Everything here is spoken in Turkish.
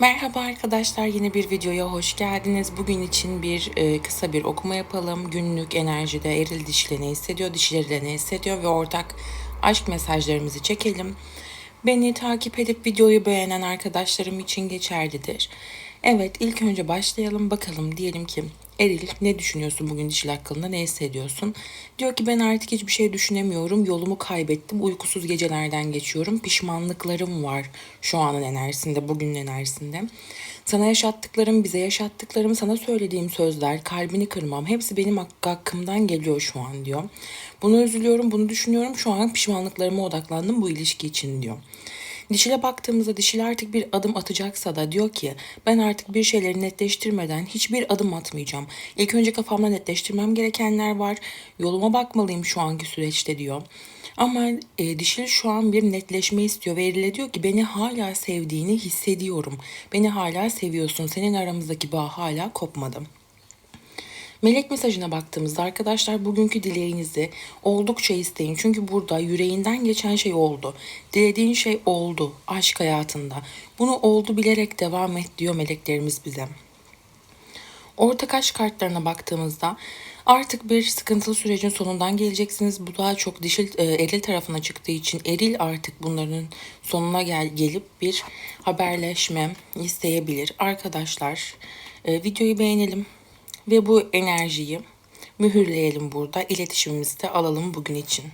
Merhaba arkadaşlar, yeni bir videoya hoş geldiniz. Bugün için bir e, kısa bir okuma yapalım. Günlük enerjide eril dişiyle ne hissediyor, dişileriyle ne hissediyor ve ortak aşk mesajlarımızı çekelim. Beni takip edip videoyu beğenen arkadaşlarım için geçerlidir. Evet, ilk önce başlayalım bakalım. Diyelim ki Eril ne düşünüyorsun bugün dişil hakkında ne hissediyorsun? Diyor ki ben artık hiçbir şey düşünemiyorum. Yolumu kaybettim. Uykusuz gecelerden geçiyorum. Pişmanlıklarım var şu anın enerjisinde, bugünün enerjisinde. Sana yaşattıklarım, bize yaşattıklarım, sana söylediğim sözler, kalbini kırmam hepsi benim hak- hakkımdan geliyor şu an diyor. Bunu üzülüyorum, bunu düşünüyorum. Şu an pişmanlıklarıma odaklandım bu ilişki için diyor. Dişile baktığımızda dişil artık bir adım atacaksa da diyor ki ben artık bir şeyleri netleştirmeden hiçbir adım atmayacağım. İlk önce kafamda netleştirmem gerekenler var. Yoluma bakmalıyım şu anki süreçte diyor. Ama e, dişil şu an bir netleşme istiyor ve Eril'e diyor ki beni hala sevdiğini hissediyorum. Beni hala seviyorsun. Senin aramızdaki bağ hala kopmadı. Melek mesajına baktığımızda arkadaşlar bugünkü dileğinizi oldukça isteyin. Çünkü burada yüreğinden geçen şey oldu. Dilediğin şey oldu aşk hayatında. Bunu oldu bilerek devam et diyor meleklerimiz bize. Ortak aşk kartlarına baktığımızda artık bir sıkıntılı sürecin sonundan geleceksiniz. Bu daha çok dişil e, eril tarafına çıktığı için eril artık bunların sonuna gel gelip bir haberleşme isteyebilir. Arkadaşlar e, videoyu beğenelim ve bu enerjiyi mühürleyelim burada. İletişimimizi de alalım bugün için.